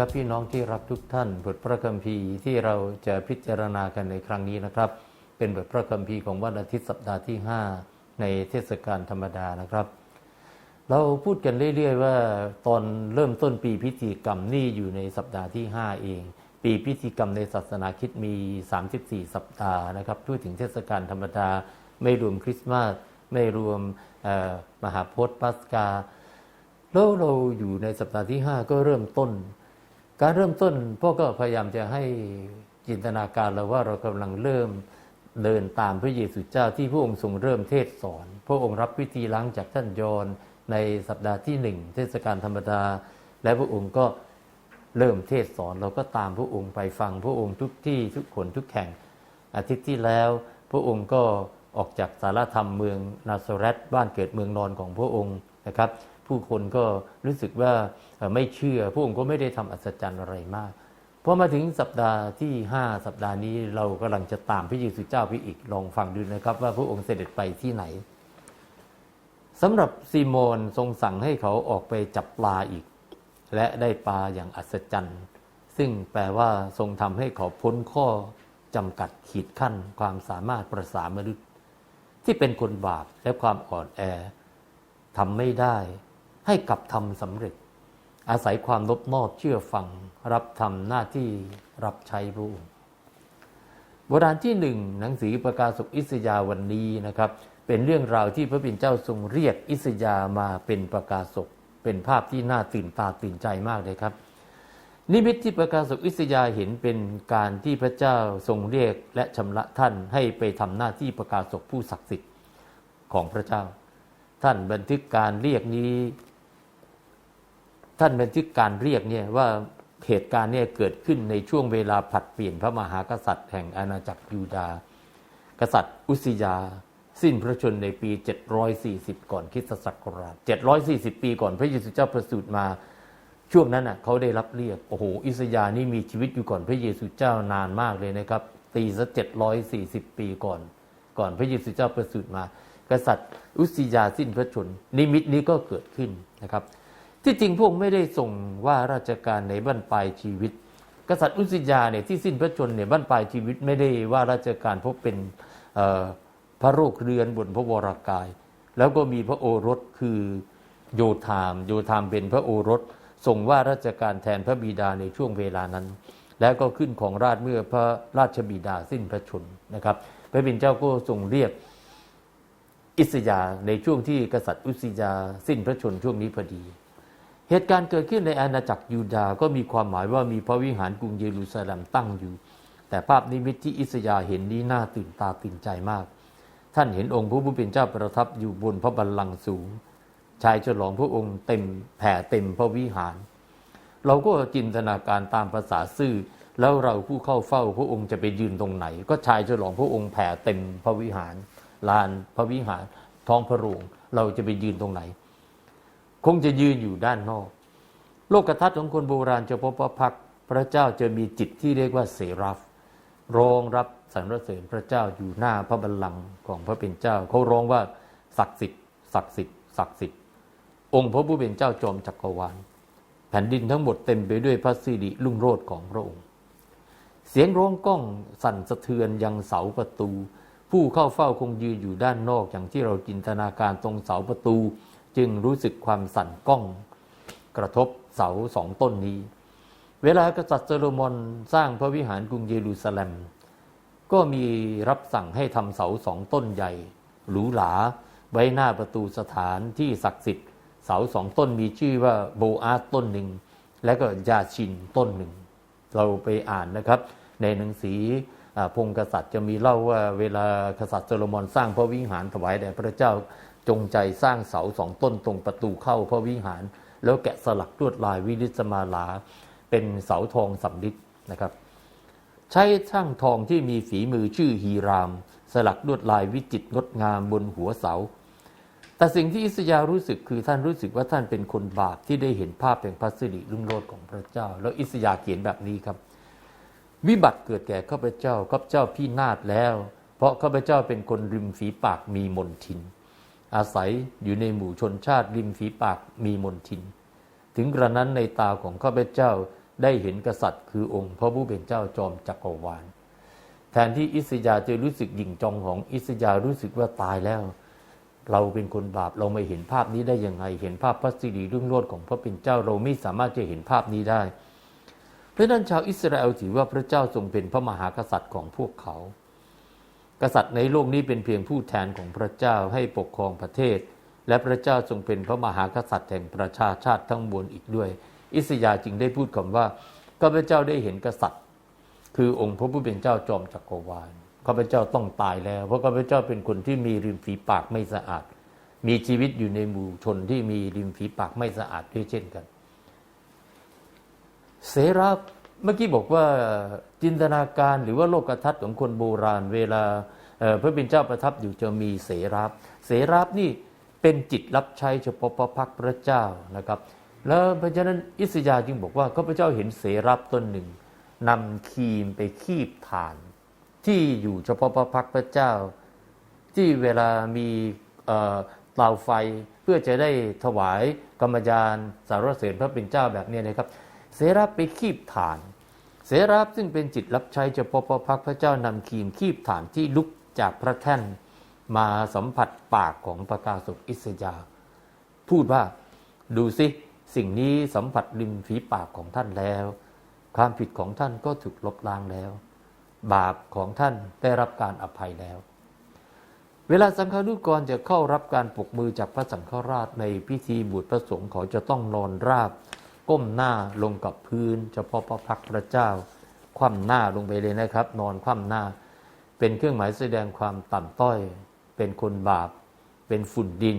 ครับพี่น้องที่รักทุกท่าน บทพระคัมภีร์ที่เราจะพิจารณากันในครั้งนี้นะครับ เป็นบทพระคัมภีร์ของวันอาทิตย์สัปดาห์ที่ 5 ในเทศกาลธรรมดานะครับ เราพูดกันเรื่อยๆว่าตอนเริ่มต้นปีพิธีกรรมนี่อยู่ในสัปดาห์ที่ 5 เอง ปีพิธีกรรมในศาสนาคิดมี 34 สัปดาห์นะครับพูดถึงเทศกาลธรรมดา ไม่รวมคริสต์มาสไม่รวมมหาโพธิ์ปัสกาแล้วเราอยู่ในสัปดาห์ที่ 5 ก็เริ่มต้น การเริ่มต้นพวกก็พยายามจะให้จินตนาการเราว่าเรากำลังเริ่มเดินตามพระเยซูเจ้าที่พระองค์ทรงเริ่มเทศสอน พระองค์รับพิธีล้างจากท่านยอนในสัปดาห์ที่หนึ่งเทศกาลธรรมดา และพระองค์ก็เริ่มเทศสอนเราก็ตามพระองค์ไปฟังพระองค์ทุกที่ทุกคนทุกแห่ง อาทิตย์ที่แล้ว พระองค์ก็ออกจากสารธรรมเมืองนาซาเรตบ้านเกิดเมืองนอนของพระองค์นะครับ ผู้คนก็รู้สึกว่า ไม่เชื่อพระองค์ก็ไม่ได้ทำอัศจรรย์อะไรมากพอมาถึงสัปดาห์ที่ 5 สัปดาห์นี้เรากำลังจะตามพระเยซูเจ้าไปอีกลองฟังดูนะครับ ว่าพระองค์เสด็จไปที่ไหนสำหรับซีโมนทรงสั่งให้เขาออกไปจับปลาอีก และได้ปลาอย่างอัศจรรย์ ซึ่งแปลว่าทรงทำให้เขาพ้นข้อจำกัดขีดขั้นความสามารถประสามนุษย์ ที่เป็นคนบาปและความอ่อนแอทำไม่ได้ ให้กลับทำสำเร็จ อาศัยความนบนอบเชื่อฟัง รับทำหน้าที่รับใช้พระองค์โบราณที่หนึ่งหนังสือประกาศกอิสยาวันนี้นะครับ เป็นเรื่องราวที่พระบิดาเจ้าทรงเรียกอิสยามาเป็นประกาศกเป็นภาพที่น่าตื่นตาตื่นใจมากเลยครับ นิมิตที่ประกาศกอิสยาเห็นเป็นการที่พระเจ้าทรงเรียกและชำระท่านให้ไปทำหน้าที่ประกาศกผู้ศักดิ์สิทธิ์ของพระเจ้า ท่านบันทึกการเรียกนี้ ท่านบันทึกการเรียกเนี่ยว่าเหตุการณ์เนี่ยเกิดขึ้นในช่วงเวลาผลัดเปลี่ยนพระมหากษัตริย์ แห่งอาณาจักรยูดาห์กษัตริย์อุสิยา สิ้นพระชนในปี 740 ก่อนคริสตศักราช 740 ปีก่อนพระเยซูเจ้าประสูติมา ช่วงนั้นน่ะเขาได้รับเรียก โอ้โหอิสยานี่มีชีวิตอยู่ก่อนพระเยซูเจ้านานมากเลยนะครับ ตีซะ740 ปีก่อน ก่อนพระเยซูเจ้าประสูติมา กษัตริย์อุสิยาสิ้นพระชน นิมิตนี้ก็เกิดขึ้นนะครับ ที่จริงพระองค์ไม่ได้ส่งว่าราชการในบ้านปลายชีวิต กษัตริย์อุสิยาเนี่ยที่สิ้นพระชนเนี่ยบ้านปลายชีวิตไม่ได้ว่าราชการเพราะเป็นพระโรคเรือนบนพระวรากาย แล้วก็มีพระโอรสคือโยธาม โยธามเป็นพระโอรสส่งว่าราชการแทนพระบิดาในช่วงเวลานั้น แล้วก็ขึ้นของราชเมื่อพระราชบิดาสิ้นพระชนนะครับพระบิดาเจ้าก็ทรงเรียกอิสยาในช่วงที่กษัตริย์อุสิยาสิ้นพระชนช่วงนี้พอดี เหตุการณ์เกิดขึ้นในอาณาจักรยูดาห์ก็มีความหมายว่ามีพระวิหารกรุงเยรูซาเล็มตั้งอยู่ แต่ภาพนิมิตที่อิสยาเห็นนี้น่าตื่นตาตื่นใจมาก ท่านเห็นองค์พระผู้เป็นเจ้าประทับอยู่บนพระบัลลังก์สูง ชายฉลองพระองค์เต็มแผ่เต็มพระวิหาร เราก็จินตนาการตามภาษาซื่อ แล้วเราผู้เข้าเฝ้าพระองค์จะไปยืนตรงไหน ก็ชายฉลองพระองค์แผ่เต็มพระวิหาร ลานพระวิหารท้องพระโรงเราจะไปยืนตรงไหน คงจะยืนอยู่ด้านนอก โลกทัศน์ของคนโบราณจะพบว่าพักพระเจ้าจะมีจิตที่เรียกว่าเสรัฟรองรับสรรเสริญพระเจ้าอยู่หน้าพระบัลลังก์ของพระเป็นเจ้า เขาร้องว่าศักดิ์สิทธิ์ศักดิ์สิทธิ์ศักดิ์สิทธิ์องค์พระผู้เป็นเจ้าจอมจักรวาล แผ่นดินทั้งหมดเต็มไปด้วยพระสิริรุ่งโรจน์ของพระองค์ เสียงร้องก้องสั่นสะเทือนยังเสาประตู ผู้เข้าเฝ้าคงยืนอยู่ด้านนอกอย่างที่เราจินตนาการตรงเสาประตู จึงรู้สึกความสั่นก้อง กระทบเสาสองต้นนี้ เวลากษัตริย์โซโลมอนสร้างพระวิหารกรุงเยรูซาเล็ม ก็มีรับสั่งให้ทำเสาสองต้นใหญ่ หรูหราไว้หน้าประตูสถานที่ศักดิ์สิทธิ์ เสาสองต้นมีชื่อว่าโบอาสต้นหนึ่ง และก็ยาชินต้นหนึ่ง เราไปอ่านนะครับ ในหนังสือพงศ์กษัตริย์จะมีเล่าว่าเวลากษัตริย์โซโลมอนสร้างพระวิหารถวายแด่พระเจ้า จงใจสร้างเสาสองต้นตรงประตูเข้าพระวิหาร แล้วแกะสลักลวดลายวินิสมาลา เป็นเสาทองสำริดนะครับ ใช้ช่างทองที่มีฝีมือชื่อฮีราม สลักลวดลายวิจิตรงดงามบนหัวเสา แต่สิ่งที่อิสยาห์รู้สึกคือท่านรู้สึกว่าท่านเป็นคนบาปที่ได้เห็นภาพแห่งพระสิริรุ่งโรจน์ของพระเจ้า แล้วอิสยาห์เขียนแบบนี้ครับวิบัติเกิดแก่ข้าพเจ้าข้าพเจ้าพี่นาฏแล้ว เพราะข้าพเจ้าเป็นคนริมฝีปากมีมนทิน อาศัยอยู่ในหมู่ชนชาติริมฝีปากมีมนทิน ถึงกระนั้นในตาของข้าพเจ้าได้เห็นกษัตริย์ คือองค์พระผู้เป็นเจ้าจอมจักรวาล แทนที่อิสยาจะรู้สึกหยิ่งจองของอิสยารู้สึกว่าตายแล้ว เราเป็นคนบาปเราไม่เห็นภาพนี้ได้ยังไง เห็นภาพพระสิริรุ่งโรจน์ของพระเป็นเจ้าเราไม่สามารถจะเห็นภาพนี้ได้ เพราะนั้นชาวอิสราเอลถือว่าพระเจ้าทรงเป็นพระมหากษัตริย์ของพวกเขา กษัตริย์ในโลกนี้เป็นเพียงผู้แทนของพระเจ้าให้ปกครองประเทศ และพระเจ้าทรงเป็นพระมหากษัตริย์แห่งประชาชาติทั้งมวลอีกด้วย อิสยาจึงได้พูดคำว่าข้าพเจ้าได้เห็นกษัตริย์ คือองค์พระผู้เป็นเจ้าจอมจักรวาลข้าพเจ้าต้องตายแล้ว เพราะข้าพเจ้าเป็นคนที่มีริมฝีปากไม่สะอาด มีชีวิตอยู่ในหมู่ชนที่มีริมฝีปากไม่สะอาดด้วยเช่นกัน เสรา เมื่อกี้บอกว่าจินตนาการหรือว่าโลกทัศน์ของคนโบราณ เวลาพระเป็นเจ้าประทับอยู่จะมีเสราบเสราบนี่เป็นจิตรับใช้เฉพาะพระพักตร์พระเจ้านะครับ แล้วเพราะฉะนั้นอิสยาจึงบอกว่าข้าพเจ้าเห็นเสราบต้นหนึ่งนำครีมไปคีบฐาน ที่อยู่เฉพาะพระพักตร์พระเจ้า ที่เวลามีเตาไฟเพื่อจะได้ถวายกรรมยานสารเสริญพระเป็นเจ้าแบบนี้นะครับ เสราบไปคีบฐาน เสราบซึ่งเป็นจิตรับใช้เฉพาะพระพักพระเจ้านำคีมคีบฐานที่ลุกจากพระแท่นมาสัมผัสปากของประกาศกอิสยา พูดว่าดูสิสิ่งนี้สัมผัสริมฝีปากของท่านแล้ว ความผิดของท่านก็ถูกลบล้างแล้ว บาปของท่านได้รับการอภัยแล้ว เวลาสังฆานุกรจะเข้ารับการปลุกมือจากพระสังฆราชในพิธีบุตรพระสงฆ์เขาจะต้องนอนราบ ก้มหน้าลงกับพื้นเฉพาะพระพักตร์พระเจ้า คว่ำหน้าลงไปเลยนะครับ นอนคว่ำหน้า เป็นเครื่องหมายแสดงความต่ำต้อย เป็นคนบาป เป็นฝุ่นดิน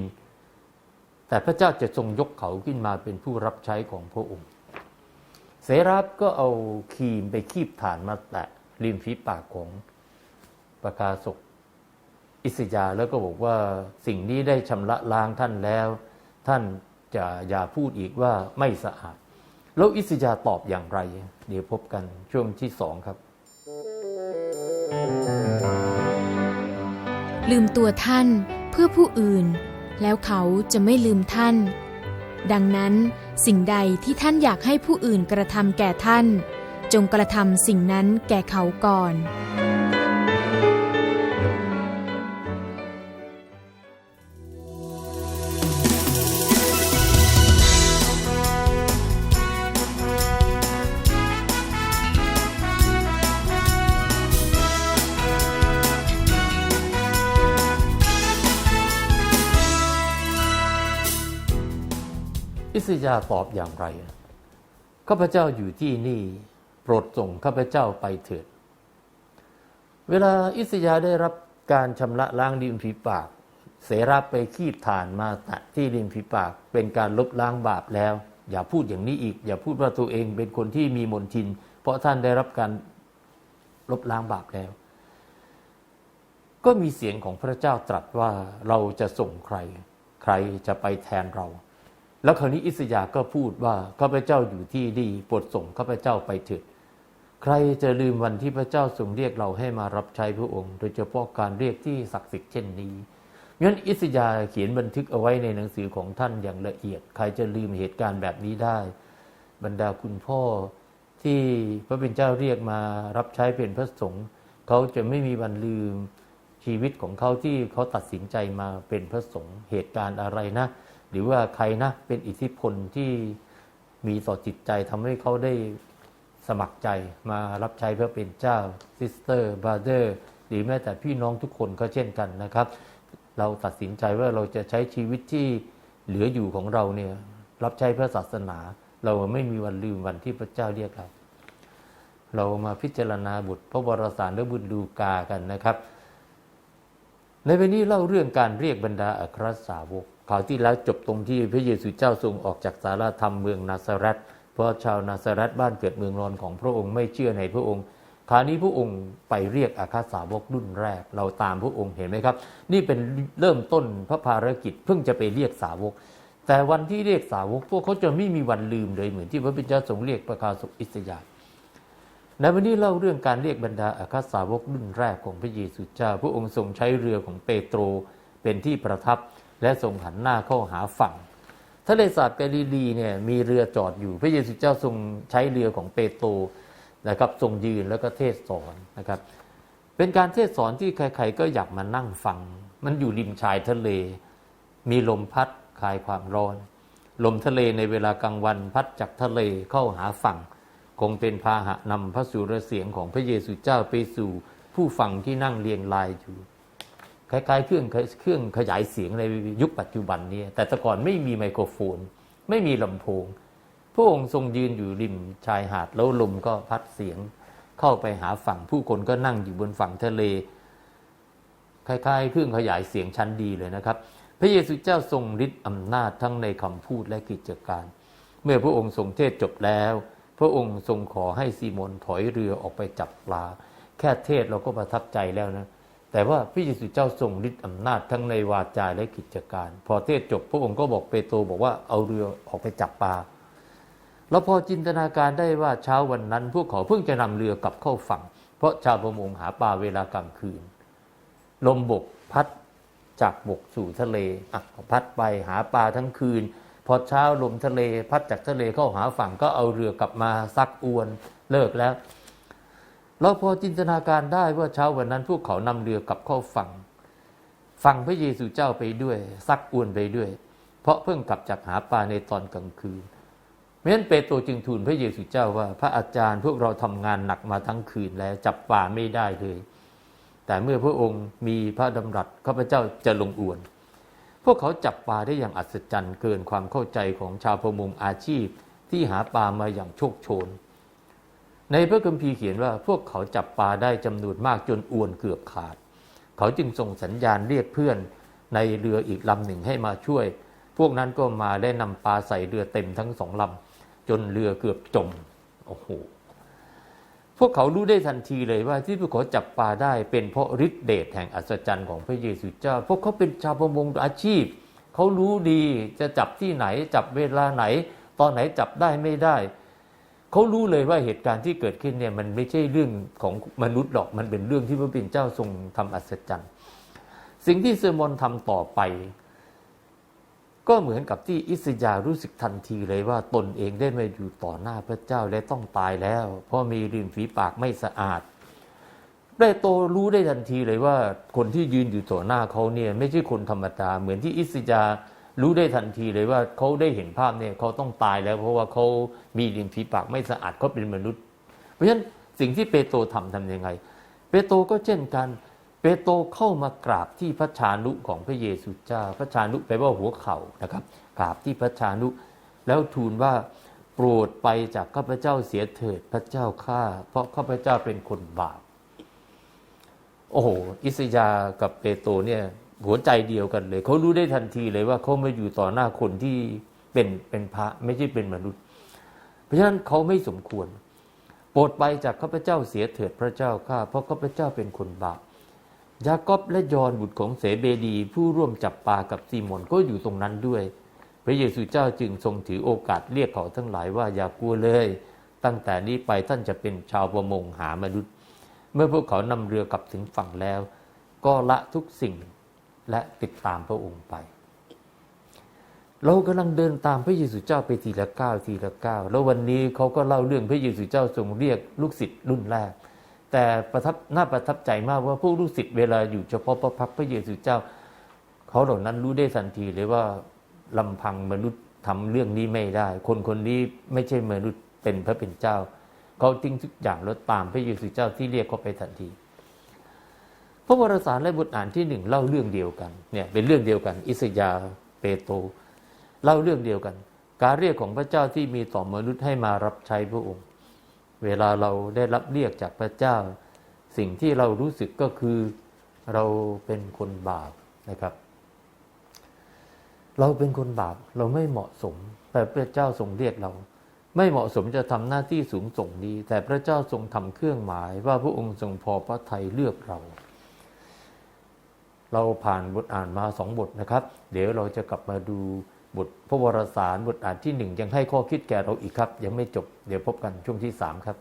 แต่พระเจ้าจะทรงยกเขาขึ้นมาเป็นผู้รับใช้ของพระองค์ เสราบก็เอาครีมไปคีบฐานมาแตะริมฝีปากของประกาศกอิสยาแล้วก็บอกว่าสิ่งนี้ได้ชำระล้างท่านแล้ว ท่าน จะอย่าพูดอีกว่าไม่สะอาด แล้วอิสยาตอบอย่างไร เดี๋ยวพบกันช่วงที่สองครับ ลืมตัวท่านเพื่อผู้อื่น แล้วเขาจะไม่ลืมท่าน ดังนั้นสิ่งใดที่ท่านอยากให้ผู้อื่นกระทำแก่ท่าน จงกระทำสิ่งนั้นแก่เขาก่อน อิสยาตอบอย่างไรข้าพเจ้าอยู่ที่นี่โปรดส่งข้าพเจ้าไปเถิด เวลาอิสยาได้รับการชำระล้างริมฝีปาก เสราไปคีบฐานมาตะที่ริมฝีปาก เป็นการลบล้างบาปแล้ว อย่าพูดอย่างนี้อีก อย่าพูดว่าตัวเองเป็นคนที่มีมนทิน เพราะท่านได้รับการลบล้างบาปแล้ว ก็มีเสียงของพระเจ้าตรัสว่าเราจะส่งใคร ใครจะไปแทนเรา แล้วคราวนี้อิสยาห์ก็พูดว่าข้าพเจ้าอยู่ที่ดีโปรดส่งข้าพเจ้าไปเถิดใครจะลืมวันที่พระเจ้าทรงเรียกเราให้มารับใช้พระองค์ โดยเฉพาะการเรียกที่ศักดิ์สิทธิ์เช่นนี้งั้นอิสยาห์เขียนบันทึกเอาไว้ในหนังสือของท่านอย่างละเอียด ใครจะลืมเหตุการณ์แบบนี้ได้ บรรดาคุณพ่อที่พระเป็นเจ้าเรียกมารับใช้เป็นพระสงฆ์เขาจะไม่มีวันลืมชีวิตของเขาที่เขาตัดสินใจมาเป็นพระสงฆ์เหตุการณ์อะไรนะ หรือว่าใครนะเป็นอิทธิพลที่มีต่อจิตใจทำให้เขาได้สมัครใจมารับใช้เพื่อเป็นเจ้าซิสเตอร์บราเดอร์หรือแม้แต่พี่น้องทุกคนก็เช่นกันนะครับ เราตัดสินใจว่าเราจะใช้ชีวิตที่เหลืออยู่ของเราเนี่ยรับใช้พระศาสนา เราไม่มีวันลืมวันที่พระเจ้าเรียกเราเรามาพิจารณาบทพระวรสารและบุญดูกากันนะครับ ในวันนี้เล่าเรื่องการเรียกบรรดาอัครสาวก ข่าวที่แล้วจบตรงที่พระเยซูเจ้าทรงออกจากสาราธรรมเมืองนาซาเรตเพราะชาวนาซาเรตบ้านเกิดเมืองนอนของพระองค์ไม่เชื่อในพระองค์คราวนี้พระองค์ไปเรียกอาคาสาวกรุ่นแรก เราตามพระองค์เห็นไหมครับ นี่เป็นเริ่มต้นพระภารกิจเพิ่งจะไปเรียกสาวก แต่วันที่เรียกสาวก พวกเขาจะไม่มีวันลืมเลยเหมือนที่พระพิจาทรงเรียกประกาศกอิสยาห์ในวันนี้เล่าเรื่องการเรียกบรรดาอาคาสาวกรุ่นแรกของพระเยซูเจ้า พระองค์ทรงใช้เรือของเปโตรเป็นที่ประทับ และทรงหันหน้าเข้าหาฝั่งทะเลสาบแกลิลีเนี่ยมีเรือจอดอยู่ พระเยซูเจ้าทรงใช้เรือของเปโตรนะครับทรงยืนแล้วก็เทศสอนนะครับ เป็นการเทศสอนที่ใครๆก็อยากมานั่งฟัง มันอยู่ริมชายทะเล มีลมพัดคลายความร้อน ลมทะเลในเวลากลางวันพัดจากทะเลเข้าหาฝั่ง คงเป็นพาหะนำพระสุรเสียงของพระเยซูเจ้าไปสู่ผู้ฟังที่นั่งเรียงรายอยู่ คล้ายๆเครื่องเครื่องขยายเสียงในยุคปัจจุบันนี้ แต่แต่ก่อนไม่มีไมโครโฟน ไม่มีลำโพง พระองค์ทรงยืนอยู่ริมชายหาดแล้วลมก็พัดเสียง เข้าไปหาฝั่งผู้คนก็นั่งอยู่บนฝั่งทะเล คล้ายๆ เครื่องขยายเสียงชั้นดีเลยนะครับ พระเยซูเจ้าทรงฤทธิ์อำนาจทั้งในคำพูดและกิจการ เมื่อพระองค์ทรงเทศจบแล้ว พระองค์ทรงขอให้ซีโมนถอยเรือออกไปจับปลา แค่เทศเราก็ประทับใจแล้วนะ แต่ว่าพระเยซูเจ้าทรงฤทธิ์อำนาจทั้งในวาจาและกิจการ พอเทศจบพระองค์ก็บอกเปโตรบอกว่าเอาเรือออกไปจับปลาเราพอจินตนาการได้ว่าเช้าวันนั้น พวกเขาเพิ่งจะนำเรือกลับเข้าฝั่ง เพราะชาวประมงหาปลาเวลากลางคืน ลมบกพัดจากบกสู่ทะเลอะพัดไปหาปลาทั้งคืน พอเช้าลมทะเลพัดจากทะเลเข้าหาฝั่งก็เอาเรือกลับมาซักอวนเลิกแล้ว เราพอจินตนาการได้ว่าเช้าวันนั้น พวกเขานำเรือกลับเข้าฝั่งฟังพระเยซูเจ้าไปด้วย ซักอวนไปด้วย เพราะเพิ่งกลับจากหาปลาในตอนกลางคืนเพราะฉะนั้นเปโตรจึงทูลพระเยซูเจ้าว่า พระอาจารย์พวกเราทำงานหนักมาทั้งคืนแล้วจับปลาไม่ได้เลย แต่เมื่อพระองค์มีพระดำรัสข้าพเจ้าจะลงอวน พวกเขาจับปลาได้อย่างอัศจรรย์เกินความเข้าใจของชาวประมงอาชีพที่หาปลามาอย่างโชคโชน ในพระคัมภีร์เขียนว่าพวกเขาจับปลาได้จำนวนมากจนอวนเกือบขาด เขาจึงส่งสัญญาณเรียกเพื่อนในเรืออีกลำหนึ่งให้มาช่วย พวกนั้นก็มาได้นำปลาใส่เรือเต็มทั้งสองลำจนเรือเกือบจมโอ้โหพวกเขารู้ได้ทันทีเลยว่าที่พวกเขาจับปลาได้เป็นเพราะฤทธิเดชแห่งอัศจรรย์ของพระเยซูเจ้า พวกเขาเป็นชาวประมงอาชีพ เขารู้ดีจะจับที่ไหนจับเวลาไหน ตอนไหนจับได้ไม่ได้ เขารู้เลยว่าเหตุการณ์ที่เกิดขึ้นเนี่ยมันไม่ใช่เรื่องของมนุษย์หรอกมันเป็นเรื่องที่พระเป็นเจ้าทรงทำอัศจรรย์สิ่งที่เซอร์มอนทำต่อไป ก็เหมือนกับที่อิสยารู้สึกทันทีเลยว่าตนเองได้มาอยู่ต่อหน้าพระเจ้าและต้องตายแล้ว เพราะมีริมฝีปากไม่สะอาดเปโตรรู้ได้ทันทีเลยว่าคนที่ยืนอยู่ต่อหน้าเขาเนี่ยไม่ใช่คนธรรมดาเหมือนที่อิสยาห์ รู้ได้ทันทีเลยว่าเขาได้เห็นภาพเนี่ยเขาต้องตายแล้ว เพราะว่าเขามีริมฝีปากไม่สะอาดเขาเป็นมนุษย์ เพราะฉะนั้นสิ่งที่เปโตรทำทำยังไง เปโตรก็เช่นกัน เปโตรเข้ามากราบที่พระชานุของพระเยซูเจ้า พระชานุแปลว่าหัวเข่านะครับกราบที่พระชานุแล้วทูลว่าโปรดไปจากข้าพเจ้าเสียเถิดพระเจ้าข้าเพราะข้าพเจ้าเป็นคนบาปโอ้โหอิสยากับเปโตรเนี่ย หัวใจเดียวกันเลย เขารู้ได้ทันทีเลยว่าเขามาอยู่ต่อหน้าคนที่เป็นเป็นพระไม่ใช่เป็นมนุษย์ เพราะฉะนั้นเขาไม่สมควร โปรดไปจากข้าพเจ้าเสียเถิดพระเจ้าข้าเพราะข้าพเจ้าเป็นคนบาปยากอบและยอนบุตรของเสเบดี ผู้ร่วมจับปลากับซีโมนก็อยู่ตรงนั้นด้วย พระเยซูเจ้าจึงทรงถือโอกาสเรียกเขาทั้งหลายว่าอย่ากลัวเลย ตั้งแต่นี้ไปท่านจะเป็นชาวประมงหามนุษย์ เมื่อพวกเขานำเรือกลับถึงฝั่งแล้ว ก็ละทุกสิ่ง และติดตามพระองค์ไป เรากำลังเดินตามพระเยซูเจ้าไปทีละก้าวทีละก้าวแล้ววันนี้เขาก็เล่าเรื่องพระเยซูเจ้าทรงเรียกลูกศิษย์รุ่นแรก แต่ประทับน่าประทับใจมากว่าพวกลูกศิษย์เวลาอยู่เฉพาะพระพักพระเยซูเจ้า เขาเหล่านั้นรู้ได้ทันทีเลยว่าลำพังมนุษย์ทำเรื่องนี้ไม่ได้ คนคนนี้ไม่ใช่มนุษย์เป็นพระเป็นเจ้า เขาทิ้งทุกอย่างแล้วตามพระเยซูเจ้าที่เรียกเขาไปทันที พระวรสารและบทอ่านที่หนึ่งเล่าเรื่องเดียวกันเนี่ยเป็นเรื่องเดียวกัน อิสยาเปโตเล่าเรื่องเดียวกัน การเรียกของพระเจ้าที่มีต่อมนุษย์ให้มารับใช้พระองค์ เวลาเราได้รับเรียกจากพระเจ้า สิ่งที่เรารู้สึกก็คือเราเป็นคนบาปนะครับ เราเป็นคนบาปเราไม่เหมาะสม แต่พระเจ้าทรงเรียกเรา ไม่เหมาะสมจะทำหน้าที่สูงส่งดีแต่พระเจ้าทรงทำเครื่องหมายว่าพระองค์ทรงพอพระทัยเลือกเรา เราผ่านบทอ่านมาสองบทนะครับ เดี๋ยวเราจะกลับมาดูบทพระวรสารบทอ่านที่หนึ่งยังให้ข้อคิดแก่เราอีกครับ ยังไม่จบเดี๋ยวพบกันช่วงที่สามครับ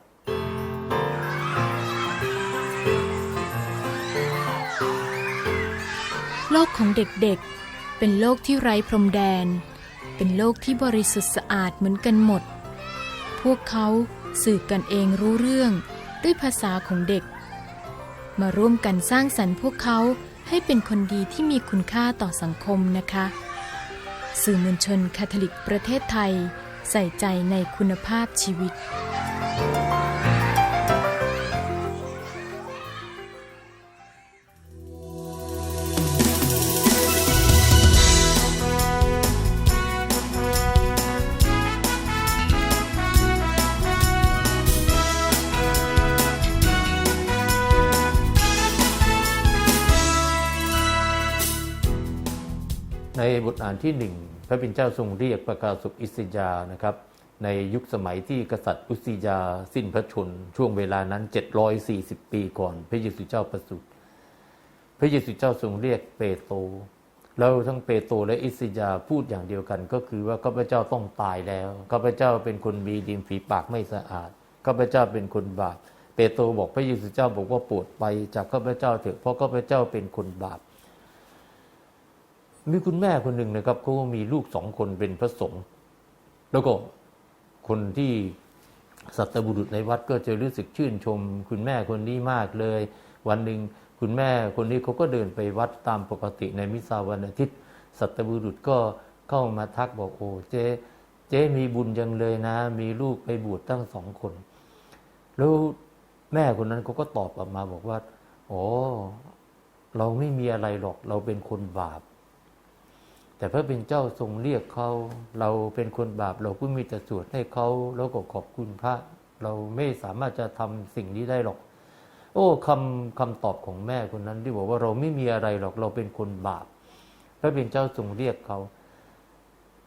โลกของเด็กๆ เป็นโลกที่ไร้พรมแดน เป็นโลกที่บริสุทธิ์สะอาดเหมือนกันหมด พวกเขาสื่อกันเองรู้เรื่องด้วยภาษาของเด็ก มาร่วมกันสร้างสรรค์พวกเขา ให้เป็นคนดีที่มีคุณค่าต่อสังคมนะคะ สื่อมวลชนคาทอลิกประเทศไทย ใส่ใจในคุณภาพชีวิตานที่หนึ่งพระเป็นเจ้าทรงเรียกประกาศสุขอิสยานะครับ ในยุคสมัยที่กษัตริย์อุสิยาสิ้นพระชน ช่วงเวลานั้น 740 ปีก่อน พระเยซูเจ้าประสูติพระเยซูเจ้าทรงเรียกเปโตรแล้วทั้งเปโตรและอิสยาพูดอย่างเดียวกัน ก็คือว่าข้าพเจ้าต้องตายแล้วข้าพเจ้าเป็นคนมีดินฝีปากไม่สะอาดข้าพเจ้าเป็นคนบาปเปโตรบอกพระเยซูเจ้าบอกว่าปรดไปจากข้าพเจ้าเถอะเพราะข้าพเจ้าเป็นคนบาป มีคุณแม่คนหนึ่งนะครับเขาก็มีลูกสองคนเป็นพระสงฆ์แล้วก็คนที่สัตบุรุษในวัดก็จะรู้สึกชื่นชม คุณแม่คนนี้มากเลย วันหนึ่งคุณแม่คนนี้เขาก็เดินไปวัดตามปกติในมิสาวันอาทิตย์ สัตบุรุษก็เข้ามาทักบอกโอ้เจ๊เจ๊มีบุญจังเลยนะ มีลูกไปบวชตั้งสองคน แล้วแม่คนนั้นเขาก็ตอบกลับมาบอกว่า โอ้เราไม่มีอะไรหรอก เราเป็นคนบาป แต่พระเป็นเจ้าทรงเรียกเขาเราเป็นคนบาปเราก็มีแต่สวดให้เขาแล้วก็ขอบคุณพระ เราไม่สามารถจะทำสิ่งนี้ได้หรอก โอ้คำคำตอบของแม่คนนั้นที่บอกว่าเราไม่มีอะไรหรอกเราเป็นคนบาป พระเป็นเจ้าทรงเรียกเขา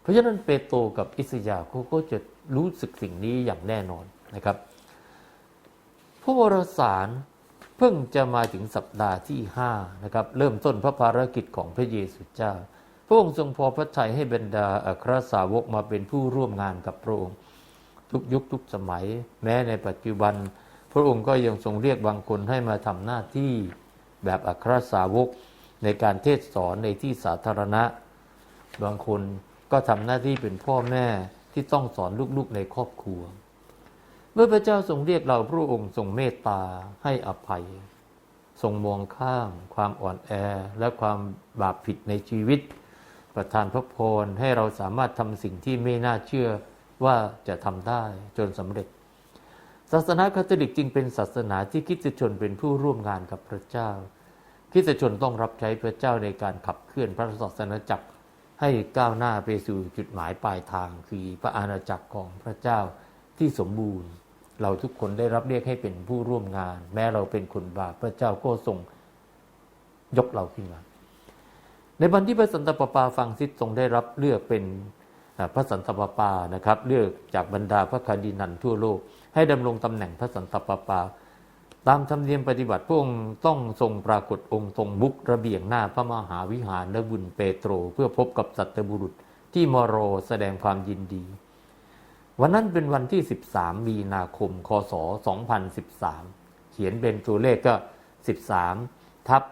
เพราะฉะนั้นเปโตรกับอิสยาห์เขาก็จะรู้สึกสิ่งนี้อย่างแน่นอนนะครับพระวรสารเพิ่งจะมาถึงสัปดาห์ที่ห้านะครับเริ่มต้นพระภารกิจของพระเยซูเจ้า ระองค์ทรงพอพระทัยให้บรรดาอัครสาวกมาเป็นผู้ร่วมงานกับพระองค์ ทุกยุคทุกสมัย แม้ในปัจจุบัน พระองค์ก็ยังทรงเรียกบางคนให้มาทำหน้าที่แบบอัครสาวกในการเทศสอนในที่สาธารณะ บางคนก็ทำหน้าที่เป็นพ่อแม่ที่ต้องสอนลูกๆในครอบครัว เมื่อพระเจ้าทรงเรียกเราพระองค์ทรงเมตตาให้อภัย ทรงมองข้าม ความอ่อนแอและความบาปผิดในชีวิต ประทานพระพรให้เราสามารถทำสิ่งที่ไม่น่าเชื่อว่าจะทำได้จนสำเร็จ ศาสนาคาทอลิกจึงเป็นศาสนาที่คริสชนเป็นผู้ร่วมงานกับพระเจ้าคริสชนต้องรับใช้พระเจ้าในการขับเคลื่อนพระศาสนาจักรให้ก้าวหน้าไปสู่จุดหมายปลายทาง คือพระอาณาจักรของพระเจ้าที่สมบูรณ์ เราทุกคนได้รับเรียกให้เป็นผู้ร่วมงาน แม้เราเป็นคนบาปพระเจ้าก็ทรงยกเราขึ้นมา ในวันที่พระสันตะปาปาฟังซิดทรงได้รับเลือกเป็นพระสันตะปาปานะครับ เลือกจากบรรดาพระคาดินันทั่วโลก ให้ดำรงตำแหน่งพระสันตะปาปา ตามธรรมเนียมปฏิบัติพระองค์ต้องทรงปรากฏองค์ทรงบุกระเบียงหน้าพระมหาวิหารและบุญเปโตร เพื่อพบกับสัตบุรุษที่มโรแสดงความยินดี วันนั้นเป็นวันที่ 13 มีนาคม คศ 2013 เขียนเป็นตัวเลขก็ 13 ทับ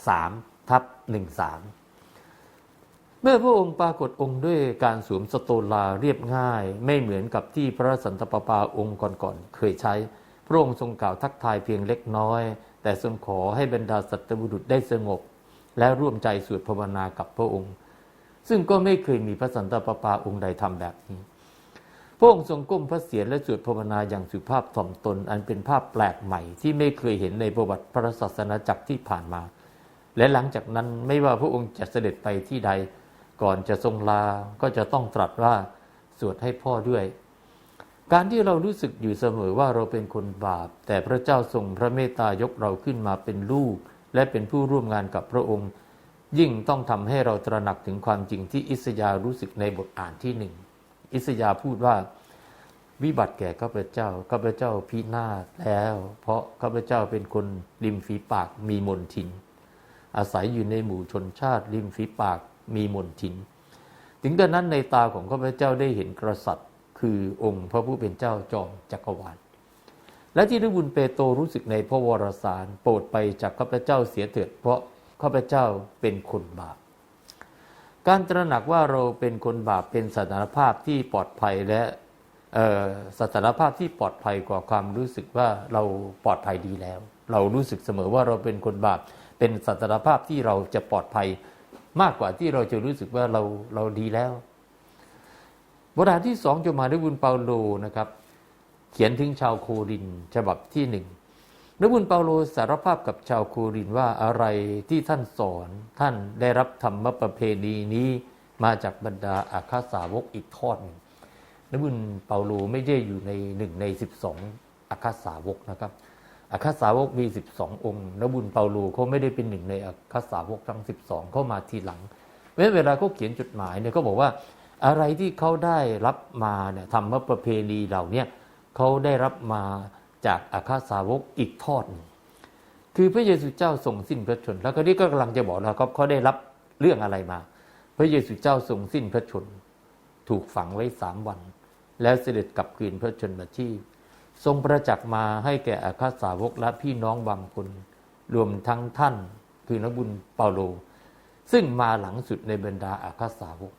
3 ทับ 13 เมื่อพระองค์ปรากฏองค์ด้วยการสวมสโตลาเรียบง่าย ไม่เหมือนกับที่พระสันตะปาปาองค์ก่อนๆเคยใช้ พระองค์ทรงกล่าวทักทายเพียงเล็กน้อย แต่ทรงขอให้บรรดาสัตบุรุษได้สงบ และร่วมใจสวดภาวนากับพระองค์ ซึ่งก็ไม่เคยมีพระสันตะปาปาองค์ใดทำแบบนี้พระองค์ทรงก้มพระเศียรและสวดภาวนาอย่างสุภาพถ่อมตน อันเป็นภาพแปลกใหม่ที่ไม่เคยเห็นในประวัติพระศาสนาจักรที่ผ่านมา และหลังจากนั้นไม่ว่าพระองค์จะเสด็จไปที่ใด ก่อนจะทรงลา ก็จะต้องตรัสว่าสวดให้พ่อด้วย การที่เรารู้สึกอยู่เสมอว่าเราเป็นคนบาป แต่พระเจ้าทรงพระเมตตายกเราขึ้นมาเป็นลูก และเป็นผู้ร่วมงานกับพระองค์ ยิ่งต้องทำให้เราตระหนักถึงความจริงที่อิสยาห์รู้สึกในบทอ่านที่หนึ่งอิสยาห์พูดว่าวิบัติแก่ข้าพเจ้า ข้าพเจ้าพินาศแล้ว เพราะข้าพเจ้าเป็นคนริมฝีปากมีมนทิน อาศัยอยู่ในหมู่ชนชาติริมฝีปากมีมนทิน ถึงกระนั้นในตาของข้าพเจ้าได้เห็นกษัตริย์ คือองค์พระผู้เป็นเจ้าจอมจักรวาล และที่ฤบุญเปโตรรู้สึกในพระวรสารโปรดไปจากข้าพเจ้าเสียเถิดเพราะข้าพเจ้าเป็นคนบาป การตระหนักว่าเราเป็นคนบาปเป็นสถานภาพที่ปลอดภัยและสถานภาพที่ปลอดภัยกว่าความรู้สึกว่าเราปลอดภัยดีแล้ว เรารู้สึกเสมอว่าเราเป็นคนบาป เป็นสถานภาพที่เราจะปลอดภัยมากกว่าที่เราจะรู้สึกว่าเราเราดีแล้วบทาที่สองจดหมายด้วยบุญเปาโลนะครับ เขียนถึงชาวโครินฉบับที่หนึ่งนบุญเปาโลสารภาพกับชาวโครินว่าอะไรที่ท่านสอนท่านได้รับธรรมประเพณีนี้มาจากบรรดาอาคาสาวกอีกทอดหนึ่งนบุญเปาโลไม่ได้อยู่ในหนึ่งในสิบสองอาคาสาวกนะครับ อาคาสาวกมีสิบสององค์นบุญเปาโลเขาไม่ได้เป็นหนึ่งในอาคาสาวกทั้งสิบสองเข้ามาทีหลังเวลาเขาเขียนจดหมายเนี่ยเขาบอกว่าอะไรที่เขาได้รับมาเนี่ยธรรมประเพณีเหล่านี้เขาได้รับมาจากอาคาสาวกอีกทอดหนึ่งคือพระเยซูเจ้าทรงสิ้นพระชนม์แล้วก็นี่ก็กำลังจะบอกแล้วครับเขาได้รับเรื่องอะไรมา พระเยซูเจ้าทรงสิ้นพระชนม์ถูกฝังไว้สามวัน แล้วเสด็จกลับคืนพระชนมาชีพ ทรงประจักษ์มาให้แก่อาคาสาวกและพี่น้องบางคน รวมทั้งท่านคือนักบุญเปาโล ซึ่งมาหลังสุดในบรรดาอาคาสาวก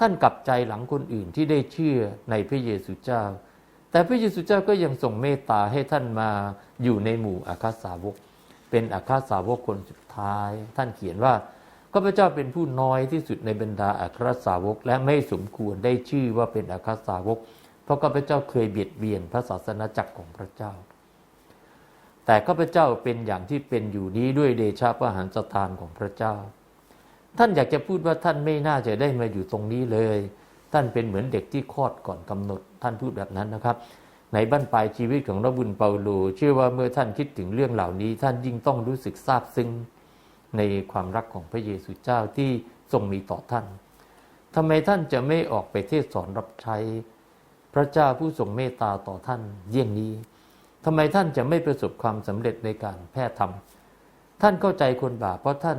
ท่านกลับใจหลังคนอื่นที่ได้เชื่อในพระเยซูเจ้า แต่พระเยซูเจ้าก็ยังทรงเมตตาให้ท่านมาอยู่ในหมู่อาคาสาวก เป็นอาคาสาวกคนสุดท้าย ท่านเขียนว่าข้าพเจ้าเป็นผู้น้อยที่สุดในบรรดาอาคาสาวก และไม่สมควรได้ชื่อว่าเป็นอาคาสาวก เพราะข้าพเจ้าเคยเบียดเบียนพระศาสนาจักรของพระเจ้า แต่ข้าพเจ้าเป็นอย่างที่เป็นอยู่นี้ด้วยเดชะพระหันสถานของพระเจ้า ท่านอยากจะพูดว่าท่านไม่น่าจะได้มาอยู่ตรงนี้เลย ท่านเป็นเหมือนเด็กที่คลอดก่อนกำหนด ท่านพูดแบบนั้นนะครับ ในบั้นปลายชีวิตของระบุญเปาโลเชื่อว่าเมื่อท่านคิดถึงเรื่องเหล่านี้ ท่านยิ่งต้องรู้สึกซาบซึ้งในความรักของพระเยซูเจ้าที่ทรงมีต่อท่านทำไมท่านจะไม่ออกไปเทศสอนรับใช้ พระเจ้าผู้ทรงเมตตาต่อท่านเยี่ยงนี้ทำไมท่านจะไม่ประสบความสำเร็จในการแพทย์ธรรม ท่านเข้าใจคนบาปเพราะท่าน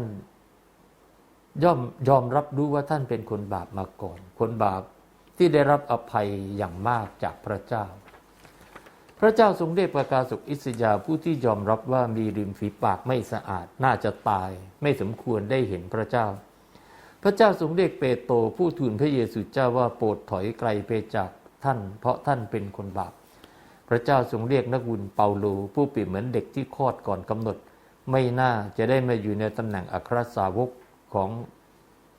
ย่อมยอมรับรู้ว่าท่านเป็นคนบาปมาก่อน คนบาปที่ได้รับอภัยอย่างมากจากพระเจ้า พระเจ้าทรงได้ประกาศสุขอิสยาห์ผู้ที่ยอมรับว่ามีริมฝีปากไม่สะอาดน่าจะตาย ไม่สมควรได้เห็นพระเจ้า พระเจ้าทรงเรียกเปโตรผู้ทูลพระเยซูเจ้าว่าโปรดถอยไกลไปจาก ท่าน เพราะท่านเป็นคนบาป พระเจ้าทรงเรียกนักบุญเปาโลผู้เปรียบเหมือนเด็กที่คลอดก่อนกำหนด ไม่น่าจะได้มาอยู่ในตำแหน่งอัครสาวกของ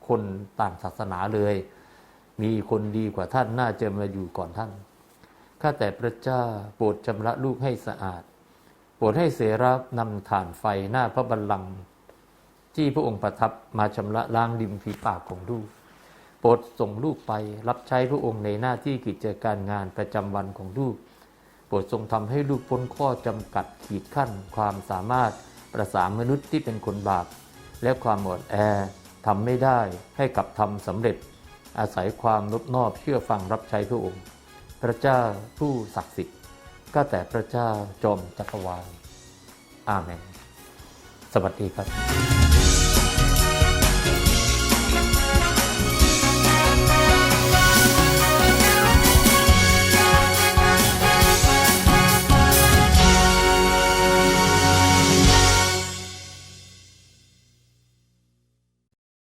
คนต่างศาสนาเลย มีคนดีกว่าท่านน่าจะมาอยู่ก่อนท่านข้าแต่พระเจ้าโปรดชำระลูกให้สะอาด โปรดให้เสรับนำฐานไฟหน้าพระบัลลังก์ที่พระองค์ประทับมาชำระล้างริมฝีปากของลูก รดส่งลูกไปรับใช้พระองค์ในหน้าที่กิจการงานประจำวันของลูก โปรดทรงทำให้ลูกพ้นข้อจำกัดขีดขั้น ความสามารถประสานมนุษย์ที่เป็นคนบาป และความหมดแอทำไม่ได้ให้กับทำสำเร็จ อาศัยความนบนอบเชื่อฟังรับใช้พระองค์ พระเจ้าผู้ศักดิ์สิทธิ์ก็แต่พระเจ้าจอมจักรวาลอาเมน สวัสดีครับ